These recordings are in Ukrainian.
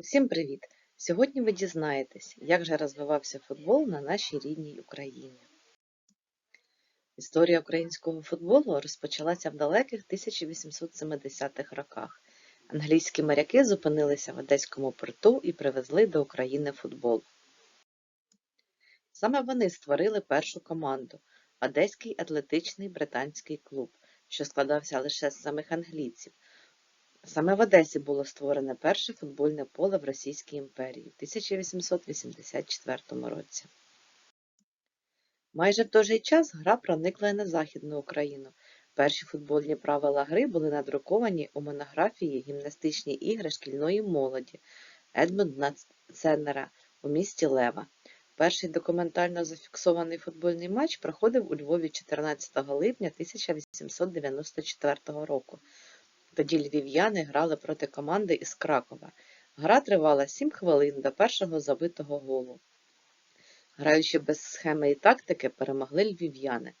Усім привіт! Сьогодні ви дізнаєтесь, як же розвивався футбол на нашій рідній Україні. Історія українського футболу розпочалася в далеких 1870-х роках. Англійські моряки зупинилися в Одеському порту і привезли до України футбол. Саме вони створили першу команду Одеський атлетичний британський клуб, що складався лише з самих англійців. Саме в Одесі було створене перше футбольне поле в Російській імперії в 1884 році. Майже в той же час гра проникла і на Західну Україну. Перші футбольні правила гри були надруковані у монографії Гімнастичні ігри шкільної молоді Едмунда Ценнера у місті Лева. Перший документально зафіксований футбольний матч проходив у Львові 14 липня 1894 року. Тоді львів'яни грали проти команди із Кракова. Гра тривала 7 хвилин до першого забитого голу. Граючи без схеми і тактики, перемогли львів'яни.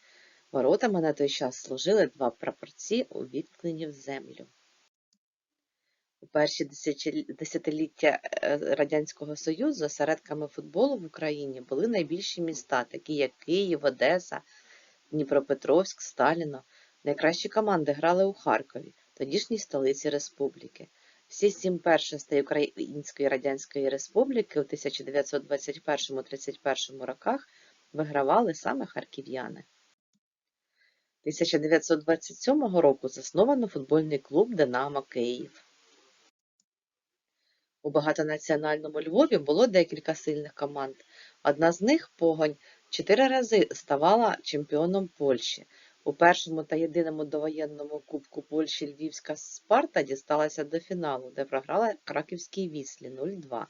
Воротами на той час служили два прапорці, увіткнені в землю. У перші десятиліття е, Радянського Союзу осередками футболу в Україні були найбільші міста, такі як Київ, Одеса, Дніпропетровськ, Сталіно. Найкращі команди грали у Харкові тодішній столиці республіки. Всі сім першостей Української Радянської Республіки у 1921-31 роках вигравали саме харків'яни. 1927 року засновано футбольний клуб Динамо Київ. У багатонаціональному Львові було декілька сильних команд. Одна з них Погонь чотири рази ставала чемпіоном Польщі. У першому та єдиному довоєнному Кубку Польщі Львівська Спарта дісталася до фіналу, де програла Краківській Віслі 0-2.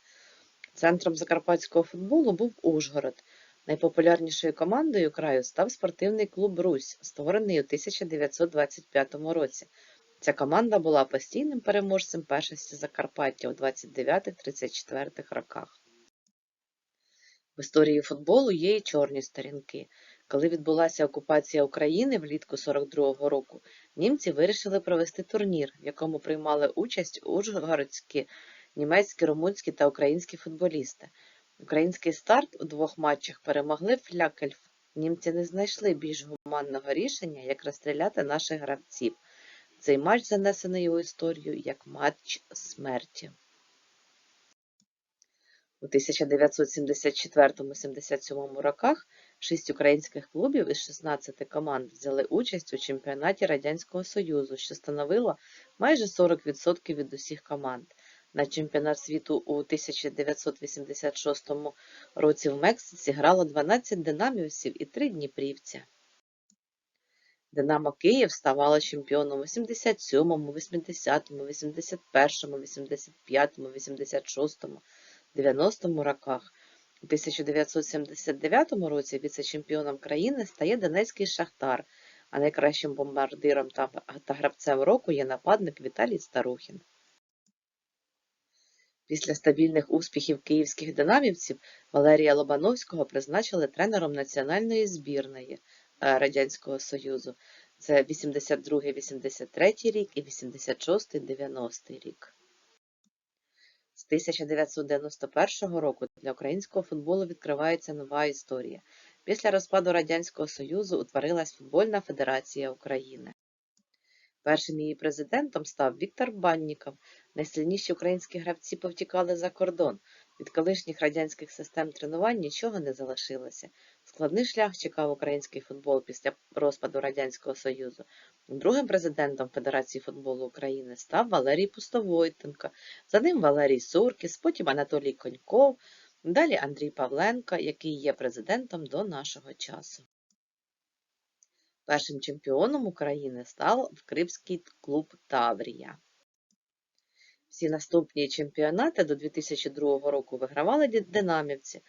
Центром закарпатського футболу був Ужгород. Найпопулярнішою командою краю став спортивний клуб Русь, створений у 1925 році. Ця команда була постійним переможцем першості Закарпаття у 29-34 роках. В історії футболу є і чорні сторінки. Коли відбулася окупація України влітку 42-го року, німці вирішили провести турнір, в якому приймали участь ужгородські, німецькі, румунські та українські футболісти. Український старт у двох матчах перемогли Флякельф. Німці не знайшли більш гуманного рішення, як розстріляти наших гравців. Цей матч занесений у історію як матч смерті. У 1974-77 роках шість українських клубів із 16 команд взяли участь у чемпіонаті Радянського Союзу, що становило майже 40% від усіх команд. На чемпіонат світу у 1986 році в Мексиці грало 12 динамівців і 3 дніпрівця. Динамо Київ ставало чемпіоном у 87, 80, 81, 85-му, 86, 90 роках. У 1979 році віце-чемпіоном країни стає Донецький Шахтар, а найкращим бомбардиром та гравцем року є нападник Віталій Старухін. Після стабільних успіхів київських динамівців Валерія Лобановського призначили тренером національної збірної е, Радянського Союзу. Це 82-83 рік і 86-90 рік. З 1991 року для українського футболу відкривається нова історія. Після розпаду Радянського Союзу утворилась Футбольна Федерація України. Першим її президентом став Віктор Банніков. Найсильніші українські гравці повтікали за кордон. Від колишніх радянських систем тренувань нічого не залишилося. Складний шлях чекав український футбол після розпаду Радянського Союзу. Другим президентом Федерації футболу України став Валерій Пустовойтенко, за ним Валерій Суркіс, потім Анатолій Коньков, далі Андрій Павленко, який є президентом до нашого часу. Першим чемпіоном України став Кримський клуб Таврія. Всі наступні чемпіонати до 2002 року вигравали динамівці.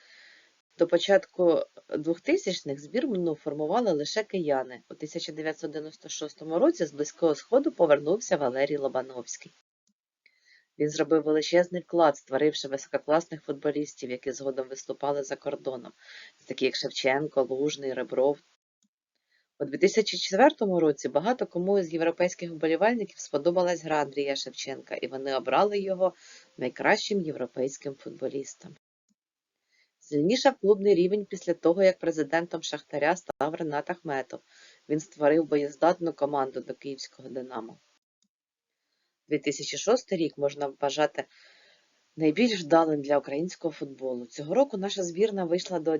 До початку 2000-х збірну формували лише кияни. У 1996 році з Близького Сходу повернувся Валерій Лобановський. Він зробив величезний вклад, створивши висококласних футболістів, які згодом виступали за кордоном, такі як Шевченко, Лужний, Ребров У 2004 році багато кому із європейських вболівальників сподобалась гра Андрія Шевченка, і вони обрали його найкращим європейським футболістом. Сильнішав клубний рівень після того, як президентом Шахтаря став Ренат Ахметов. Він створив боєздатну команду до київського «Динамо». 2006 рік можна вважати найбільш вдалим для українського футболу. Цього року наша збірна вийшла до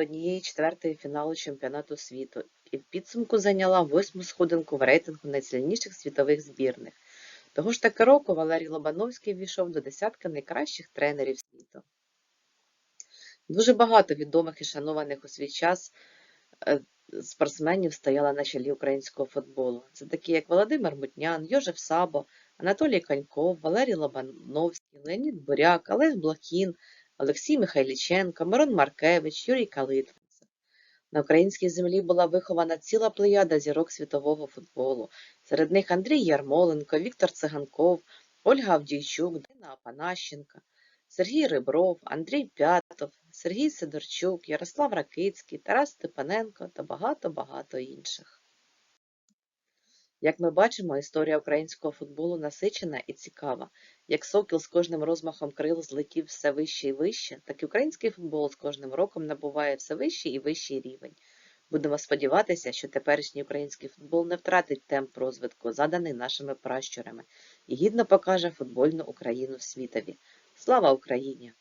однієї четвертої фіналу чемпіонату світу і в підсумку зайняла восьму сходинку в рейтингу найсильніших світових збірних. Того ж таки року Валерій Лобановський ввійшов до десятки найкращих тренерів світу. Дуже багато відомих і шанованих у свій час е, спортсменів стояли на чолі українського футболу. Це такі, як Володимир Мутнян, Йожеф Сабо, Анатолій Коньков, Валерій Лобановський, Леонід Буряк, Олег Блохін, Олексій Михайліченко, Мирон Маркевич, Юрій Калитвинцев. На українській землі була вихована ціла плеяда зірок світового футболу. Серед них Андрій Ярмоленко, Віктор Циганков, Ольга Авдійчук, Дина Апанащенка, Сергій Рибров, Андрій П'ятов, Сергій Сидорчук, Ярослав Ракицький, Тарас Степаненко та багато-багато інших. Як ми бачимо, історія українського футболу насичена і цікава. Як сокіл з кожним розмахом крил злетів все вище і вище, так і український футбол з кожним роком набуває все вищий і вищий рівень. Будемо сподіватися, що теперішній український футбол не втратить темп розвитку, заданий нашими пращурами, і гідно покаже футбольну Україну світові. Слава Україні!